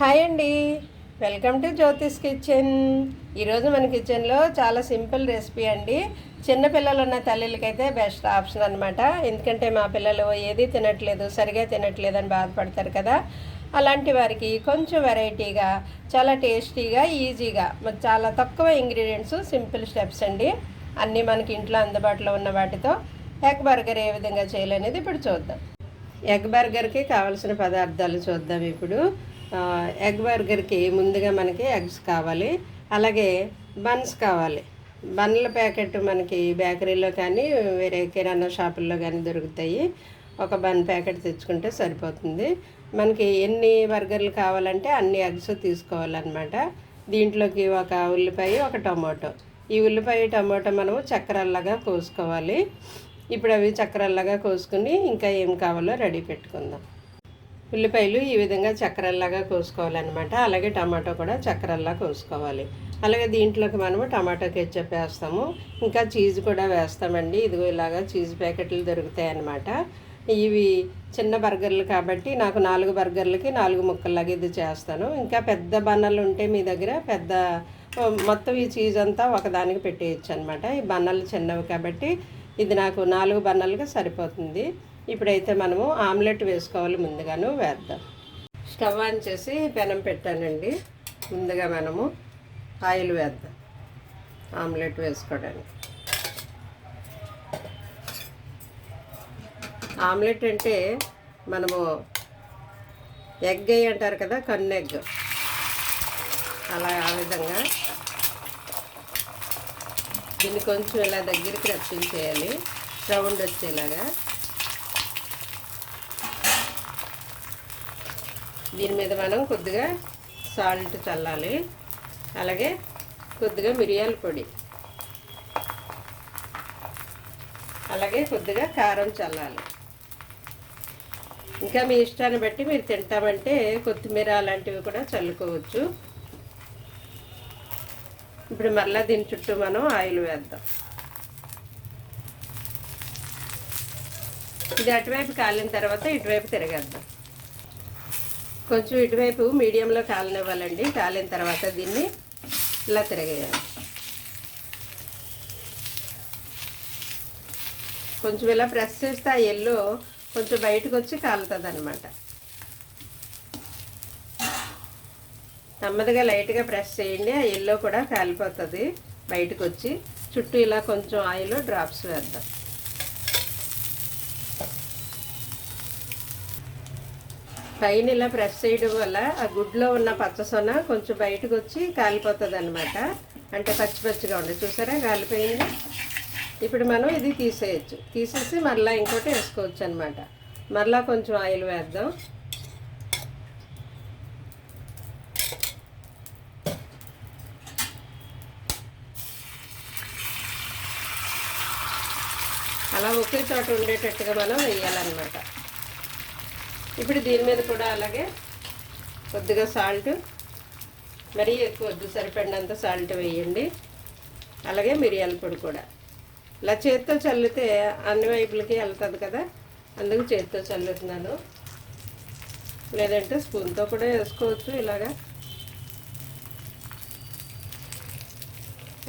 Hi అండి. Welcome to Jyothish kitchen. ఈరోజు మన కిచెన్లో చాలా సింపుల్ రెసిపీ అండి. చిన్నపిల్లలు ఉన్న తల్లిలకైతే బెస్ట్ ఆప్షన్ అనమాట ఎందుకంటే మా పిల్లలు ఏది తినట్లేదు సరిగా తినట్లేదు అని బాధపడతారు కదా. అలాంటి వారికి కొంచెం వెరైటీగా చాలా టేస్టీగా ఈజీగా చాలా తక్కువ ఇంగ్రీడియంట్స్ సింపుల్ స్టెప్స్ అండి. అన్నీ మనకి ఇంట్లో అందుబాటులో ఉన్న వాటితో ఎగ్ బర్గర్ ఏ విధంగా చేయాలనేది ఇప్పుడు చూద్దాం. ఎగ్ బర్గర్కి కావాల్సిన పదార్థాలు చూద్దాం ఇప్పుడు. ఎగ్ బర్గర్కి ముందుగా మనకి ఎగ్స్ కావాలి. అలాగే బన్స్ కావాలి. బన్ల ప్యాకెట్ మనకి బేకరీలో కానీ వేరే కిరాణా షాపుల్లో కానీ దొరుకుతాయి. ఒక బన్ ప్యాకెట్ తెచ్చుకుంటే సరిపోతుంది. మనకి ఎన్ని బర్గర్లు కావాలంటే అన్ని ఎగ్స్ తీసుకోవాలన్నమాట. దీంట్లోకి ఒక ఉల్లిపాయ ఒక టమాటో. ఈ ఉల్లిపాయ టమాటో మనము చక్రాల్లాగా కోసుకోవాలి. ఇప్పుడు అవి చక్రాల్లాగా కోసుకుని ఇంకా ఏం కావాలో రెడీ పెట్టుకుందాం. ఉల్లిపాయలు ఈ విధంగా చక్రల్లాగా కోసుకోవాలన్నమాట. అలాగే టమాటో కూడా చక్రల్లా కోసుకోవాలి. అలాగే దీంట్లోకి మనము టమాటో కెచ్చప్ వేస్తాము. ఇంకా చీజ్ కూడా వేస్తామండి. ఇదిగో ఇలాగా చీజ్ ప్యాకెట్లు దొరుకుతాయి అన్నమాట ఇవి చిన్న బర్గర్లు కాబట్టి నాకు నాలుగు బర్గర్లకి నాలుగు ముక్కల్లాగా ఇది చేస్తాను. ఇంకా పెద్ద బన్నలు ఉంటే మీ దగ్గర పెద్ద మొత్తం ఈ చీజ్ అంతా ఒకదానికి పెట్టేయచ్చు అనమాట ఈ బన్నలు చిన్నవి కాబట్టి ఇది నాకు నాలుగు బన్నలుగా సరిపోతుంది. ఇప్పుడైతే మనము ఆమ్లెట్ వేసుకోవాలి ముందుగాను వేద్దాం. స్టవ్ ఆన్ చేసి పెనం పెట్టానండి. ముందుగా మనము ఆయిల్ వేద్దాం. ఆమ్లెట్ వేసుకోవడానికి. ఆమ్లెట్ అంటే మనము ఎగ్ అయ్యి అంటారు కదా కన్ను ఎగ్. అలా ఆ విధంగా దీన్ని కొంచెం ఇలా దగ్గరికి రప్పించేయాలి రౌండ్ వచ్చేలాగా దీని మీద మనం కొద్దిగా సాల్ట్ చల్లాలి. అలాగే కొద్దిగా మిరియాల పొడి. అలాగే కొద్దిగా కారం చల్లాలి. ఇంకా మీ ఇష్టాన్ని బట్టి మీరు తింటామంటే కొత్తిమీర అలాంటివి కూడా చల్లుకోవచ్చు. ఇప్పుడు మళ్ళీ దీని చుట్టూ మనం ఆయిల్ వేద్దాం. ఇది అటువైపు కాలిన తర్వాత ఇటువైపు తిరగేద్దాం. కొంచెం ఇటువైపు మీడియంలో కాలనివ్వాలండి. కాలిన తర్వాత దీన్ని ఇలా తిరగేయాలి. కొంచెం ఇలా ప్రెస్ చేస్తే ఆ ఎల్లో కొంచెం బయటకు వచ్చి కాలుతుంది అనమాట నెమ్మదిగా లైట్గా ప్రెస్ చేయండి. ఆ ఎల్లో కూడా కాలిపోతుంది. బయటకు వచ్చి చుట్టూ ఇలా కొంచెం ఆయిల్ డ్రాప్స్ వేద్దాం. పైన ఇలా ప్రెస్ చేయడం వల్ల ఆ గుడ్లో ఉన్న పచ్చసొన కొంచెం బయటకు వచ్చి కాలిపోతుంది అనమాట అంటే పచ్చి పచ్చిగా ఉండదు చూసారా? కాలిపోయింది. ఇప్పుడు మనం ఇది తీసేయచ్చు. తీసేసి మళ్ళీ ఇంకోటి వేసుకోవచ్చు అనమాట మళ్ళీ కొంచెం ఆయిల్ వేద్దాం. అలా ఒకే చోట ఉండేటట్టుగా మనం వేయాలన్నమాట. ఇప్పుడు దీని మీద కూడా అలాగే కొద్దిగా సాల్ట్ మరీ ఎక్కువ వద్దు సరిపడినంత సాల్ట్ వేయండి. అలాగే మిరియాల పొడి కూడా. ఇలా చేతితో చల్లితే అన్ని వైపులకి వెళ్తుంది కదా అందుకు చేతితో చల్లుతున్నాను. లేదంటే స్పూన్తో కూడా వేసుకోవచ్చు ఇలాగా.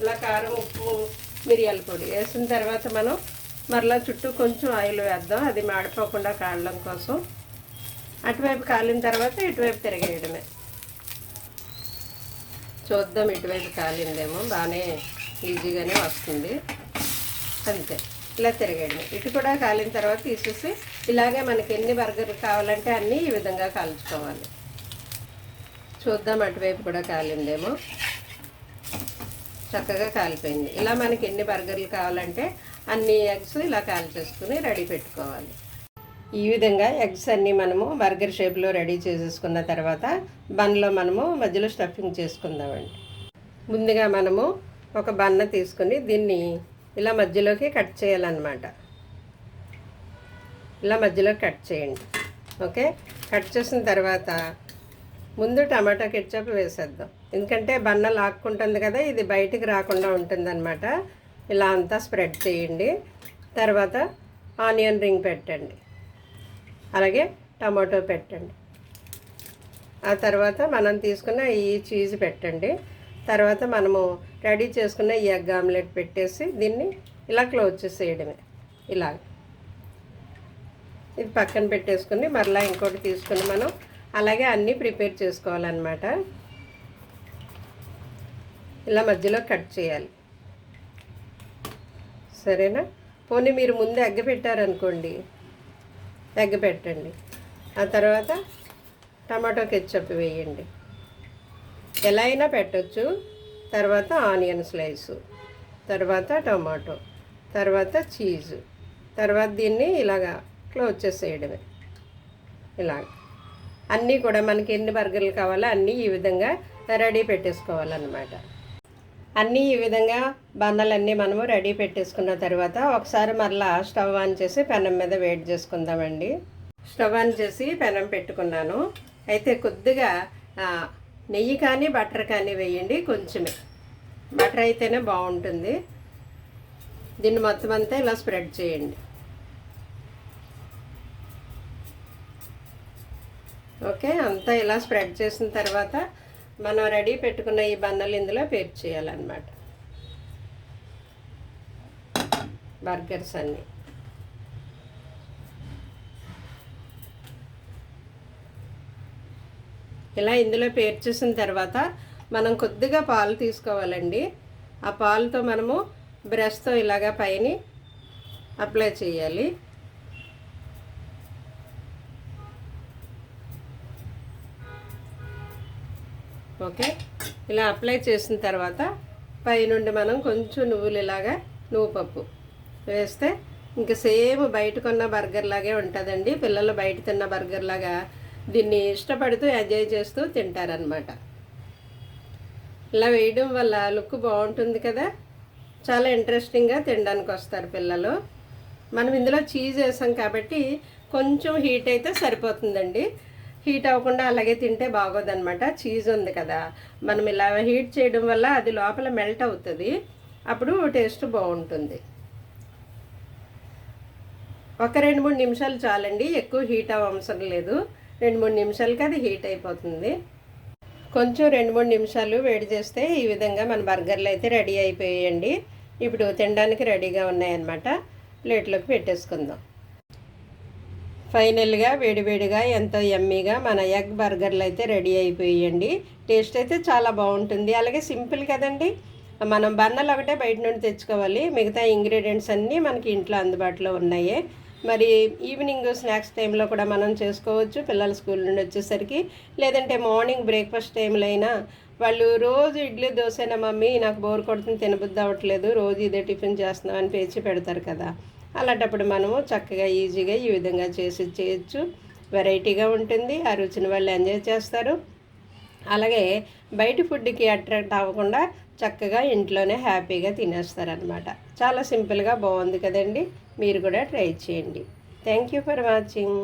ఇలా కారం ఉప్పు మిరియాల పొడి వేసిన తర్వాత మనం మరలా చుట్టూ కొంచెం ఆయిల్ వేద్దాం. అది మాడిపోకుండా కాడడం కోసం. అటువైపు కాలిన తర్వాత ఇటువైపు తిరగేయడమే. చూద్దాం ఇటువైపు కాలిందేమో బాగానే ఈజీగానే వస్తుంది. అంతే ఇలా తిరగండి ఇటు కూడా కాలిన తర్వాత తీసేసి ఇలాగే మనకి ఎన్ని బర్గర్లు కావాలంటే అన్నీ ఈ విధంగా కాల్చుకోవాలి. చూద్దాం అటువైపు కూడా కాలిందేమో. చక్కగా కాలిపోయింది. ఇలా మనకి ఎన్ని బర్గర్లు కావాలంటే అన్ని ఎగ్స్ ఇలా కాల్చేసుకుని రెడీ పెట్టుకోవాలి. ఈ విధంగా ఎగ్స్ అన్నీ మనము బర్గర్ షేప్లో రెడీ చేసేసుకున్న తర్వాత బన్లో మనము మధ్యలో స్టఫింగ్ చేసుకుందామండి. ముందుగా మనము ఒక బన్న తీసుకుని దీన్ని ఇలా మధ్యలోకి కట్ చేయాలన్నమాట. ఇలా మధ్యలో కట్ చేయండి. ఓకే? కట్ చేసిన తర్వాత ముందు టమాటా కెచ్చప్ వేసేద్దాం. ఎందుకంటే బన్న లాక్కుంటుంది కదా ఇది బయటికి రాకుండా ఉంటుందన్నమాట. ఇలా అంతా స్ప్రెడ్ చేయండి. తర్వాత ఆనియన్ రింగ్ పెట్టండి. అలాగే టమాటో పెట్టండి. ఆ తర్వాత మనం తీసుకున్న ఈ చీజ్ పెట్టండి. తర్వాత మనము రెడీ చేసుకున్న ఈ ఎగ్ ఆమ్లెట్ పెట్టేసి దీన్ని ఇలా క్లోజ్ చేసేయడమే. ఇలా ఇది పక్కన పెట్టేసుకుని మరలా ఇంకోటి తీసుకుని మనం అలాగే అన్నీ ప్రిపేర్ చేసుకోవాలన్నమాట. ఇలా మధ్యలో కట్ చేయాలి. సరేనా? పోనీ మీరు ముందు అగ్గ పెట్టారనుకోండి. తగ్గ పెట్టండి ఆ తర్వాత టమాటో కెచ్చప్ వేయండి. ఎలా అయినా పెట్టచ్చు. తర్వాత ఆనియన్ స్లైసు తర్వాత టమాటో తర్వాత చీజు తర్వాత దీన్ని ఇలాగా క్లోజ్ చేసేయడమే. ఇలాగ. అన్నీ కూడా మనకి ఎన్ని బర్గర్లు కావాలో అన్నీ ఈ విధంగా రెడీ పెట్టేసుకోవాలన్నమాట. అన్నీ ఈ విధంగా బన్నలన్నీ మనము రెడీ పెట్టేసుకున్న తర్వాత ఒకసారి మరలా స్టవ్ ఆన్ చేసి పెనం మీద వేడి చేసుకుందామండి. స్టవ్ ఆన్ చేసి పెనం పెట్టుకున్నాను. అయితే కొద్దిగా నెయ్యి కానీ బటర్ కానీ వేయండి కొంచెమే. బటర్ అయితేనే బాగుంటుంది. దీన్ని మొత్తం అంతా ఇలా స్ప్రెడ్ చేయండి. ఓకే అంతా ఇలా స్ప్రెడ్ చేసిన తర్వాత మనం రెడీ పెట్టుకున్న ఈ బన్నలు ఇందులో పేర్ చేయాలన్నమాట. బర్గర్స్ అన్నీ. ఇలా ఇందులో పేర్చేసిన తర్వాత మనం కొద్దిగా పాలు తీసుకోవాలండి. ఆ పాలుతో మనము బ్రష్తో ఇలాగా పైన అప్లై చేయాలి. ఓకే? ఇలా అప్లై చేసిన తర్వాత పైనుండి మనం కొంచెం నువ్వులు ఇలాగా నువ్వు పప్పు వేస్తే ఇంక సేమ్ బయట కొన్న బర్గర్ లాగే ఉంటుందండి. పిల్లలు బయట తిన్న బర్గర్ లాగా దీన్ని ఇష్టపడుతూ ఎంజాయ్ చేస్తూ తింటారనమాట ఇలా వేయడం వల్ల లుక్ బాగుంటుంది కదా? చాలా ఇంట్రెస్టింగ్గా తినడానికి వస్తారు పిల్లలు. మనం ఇందులో చీజ్ వేసాం కాబట్టి కొంచెం హీట్ అయితే సరిపోతుందండి. హీట్ అవ్వకుండా అలాగే తింటే బాగోదన్నమాట. చీజ్ ఉంది కదా. మనం ఇలా హీట్ చేయడం వల్ల అది లోపల మెల్ట్ అవుతుంది. అప్పుడు టేస్ట్ బాగుంటుంది. ఒక రెండు మూడు నిమిషాలు చాలండి. ఎక్కువ హీట్ అవసరం లేదు. రెండు మూడు నిమిషాలకి అది హీట్ అయిపోతుంది. కొంచెం రెండు మూడు నిమిషాలు వేడి చేస్తే ఈ విధంగా మన బర్గర్లు అయితే రెడీ అయిపోయాయండి. ఇప్పుడు తినడానికి రెడీగా ఉన్నాయన్నమాట. ప్లేట్లోకి పెట్టేసుకుందాం. ఫైనల్గా వేడివేడిగా ఎంతో ఎమ్మీగా మన ఎగ్ బర్గర్లు అయితే రెడీ అయిపోయాయండి. టేస్ట్ అయితే చాలా బాగుంటుంది. అలాగే సింపుల్ కదండి. మనం బన్నలు ఒకటే బయట నుండి తెచ్చుకోవాలి. మిగతా ఇంగ్రీడియంట్స్ అన్నీ మనకి ఇంట్లో అందుబాటులో ఉన్నాయి. మరి ఈవినింగ్ స్నాక్స్ టైంలో కూడా మనం చేసుకోవచ్చు. పిల్లల స్కూల్ నుండి వచ్చేసరికి. లేదంటే మార్నింగ్ బ్రేక్ఫాస్ట్ టైంలో అయినా వాళ్ళు రోజు ఇడ్లీ దోశనా మమ్మీ నాకు బోర్ కొడుతుంది తినబుద్ధి అవ్వట్లేదు. రోజు ఇదే టిఫిన్ చేస్తున్నాం అని పేచి పెడతారు కదా. అలాంటప్పుడు మనము చక్కగా ఈజీగా ఈ విధంగా చేసి చేయొచ్చు. వెరైటీగా ఉంటుంది. ఆ రుచిని వాళ్ళు ఎంజాయ్ చేస్తారు. అలాగే బయట ఫుడ్కి అట్రాక్ట్ అవ్వకుండా చక్కగా ఇంట్లోనే హ్యాపీగా తినేస్తారనమాట చాలా సింపుల్గా బాగుంది కదండి. మీరు కూడా ట్రై చేయండి. Thank you for watching.